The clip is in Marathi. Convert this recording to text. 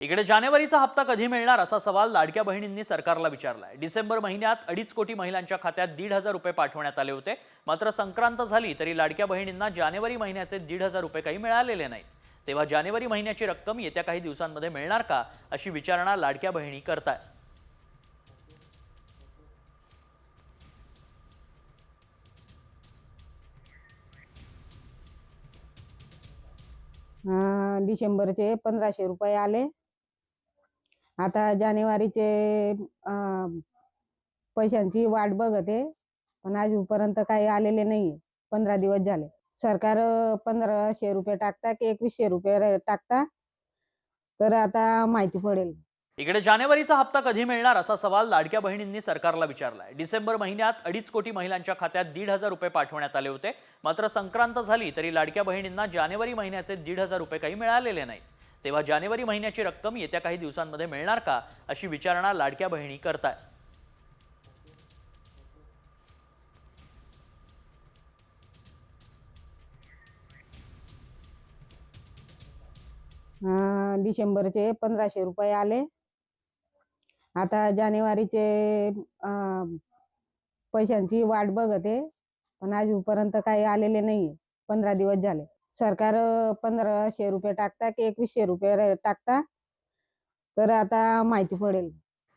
इकडे जानेवारीचा हप्ता कधी मिळणार असा सवाल लाडक्या बहिणींनी सरकारला विचारलाय. डिसेंबर महिन्यात अडीच कोटी महिलांच्या खात्यात दीड हजार रुपये पाठवण्यात आले होते. मात्र संक्रांत झाली तरी लाडक्या बहिणींना जानेवारी महिन्याचे दीड हजार रुपये काही मिळालेले नाही. तेव्हा जानेवारी महिन्याची रक्कम येत्या काही दिवसांमध्ये मिळणार का अशी विचारणा लाडक्या बहिणी करताय. डिसेंबरचे पंधराशे रुपये आले. आता जानेवारीचे पैशांची वाट बघते पण आजपर्यंत काही आलेले नाही पंधरा दिवस झाले. सरकार पंधराशे रुपये टाकता की एकवीसशे रुपये टाकता? तर आता माहिती पडेल. इकडे जानेवारीचा हप्ता कधी मिळणार असा सवाल लाडक्या बहिणींनी सरकारला विचारलाय. डिसेंबर महिन्यात अडीच कोटी महिलांच्या खात्यात दीड हजार रुपये पाठवण्यात आले होते. मात्र संक्रांत झाली तरी लाडक्या बहिणींना जानेवारी महिन्याचे दीड हजार रुपये काही मिळालेले नाही. तेव्हा जानेवारी महिन्याची रक्कम येत्या काही दिवसांमध्ये मिळणार का अशी विचारणा लाडक्या बहिणी करताय. डिसेंबरचे पंधराशे रुपये आले. आता जानेवारीचे पैशांची वाट बघते पण आजपर्यंत काही आलेले नाही पंधरा दिवस झाले. सरकार पंधराशे रुपये टाकता की एकवीसशे रुपये टाकता? तर आता माहिती पडेल.